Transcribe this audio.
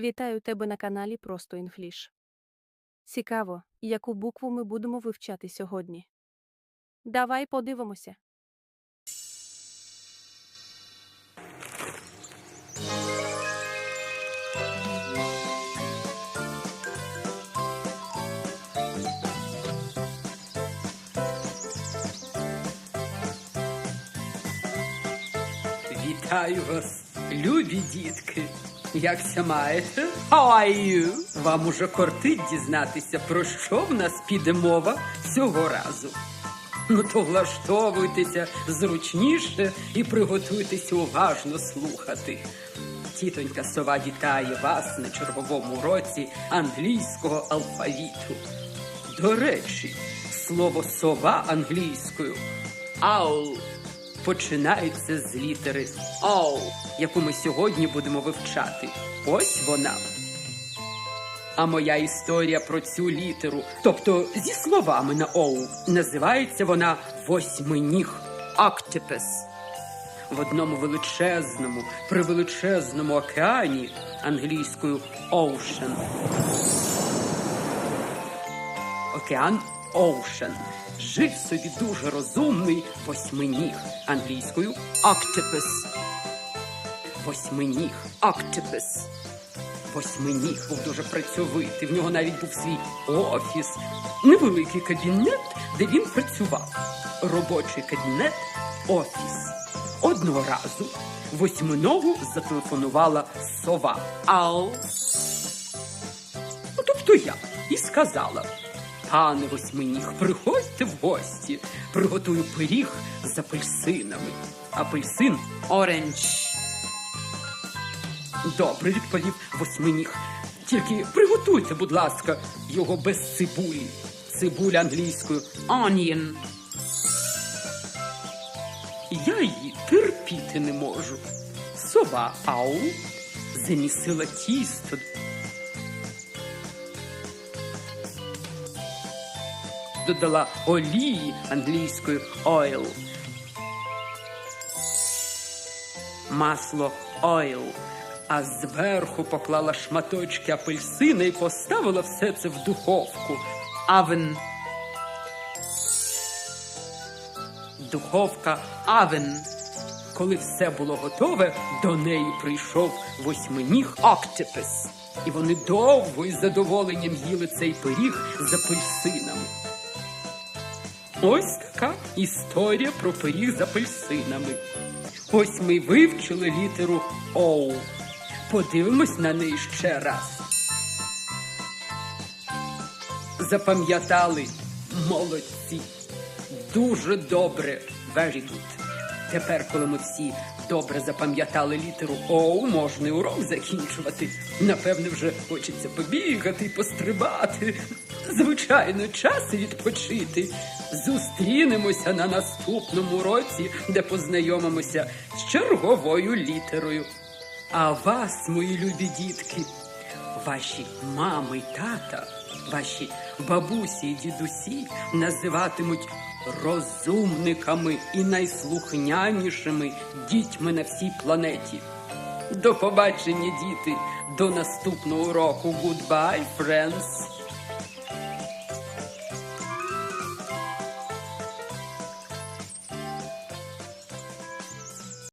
Вітаю тебе на каналі Просто Інфліш. Цікаво, яку букву ми будемо вивчати сьогодні. Давай подивимося. Вітаю вас, любі дітки. Якся маєте? How are you? Вам уже кортить дізнатися, про що в нас піде мова цього разу. Ну то влаштовуйтеся зручніше і приготуйтеся уважно слухати. Тітонька сова вітає вас на черговому уроці англійського алфавіту. До речі, слово сова англійською owl починається з літери O, яку ми сьогодні будемо вивчати. Ось вона. А моя історія про цю літеру, тобто зі словами на оу, називається вона восьминіг Octopus. В одному величезному, превеличезному океані англійською Ocean. Океан Ocean. Жив собі дуже розумний восьминіг англійською Octopus. Восьминіг Octopus. Восьминіг був дуже працьовитий. В нього навіть був свій офіс, невеликий кабінет, де він працював. Робочий кабінет, офіс. Одного разу восьминогу зателефонувала сова. Ау. Ну, тобто я, і сказала. Пане восьминіг, приходьте в гості, приготую пиріг з апельсинами. Апельсин оранж. Добре, відповів восьминіг. Тільки приготуйте, будь ласка, його без цибулі. Цибуля англійською onion. Я її терпіти не можу. Сова ау замісила тісто додала олії англійською oil. Масло oil. А зверху поклала шматочки апельсина і поставила все це в духовку. Oven. Духовка oven. Коли все було готове, до неї прийшов восьминіг Октопус. І вони довго із задоволенням їли цей пиріг з апельсинами. Ось така історія про пиріг з апельсинами. Ось ми вивчили літеру Оу. Подивимось на неї ще раз. Запам'ятали молодці. Дуже добре. Very good. Тепер, коли ми всі добре запам'ятали літеру Оу, можна урок закінчувати. Напевне, вже хочеться побігати, і пострибати. Звичайно, час відпочити. Зустрінемося на наступному році, де познайомимося з черговою літерою. А вас, мої любі дітки, ваші мами й тата, ваші бабусі і дідусі називатимуть розумниками і найслухнянішими дітьми на всій планеті. До побачення, діти, до наступного уроку. Goodbye, friends!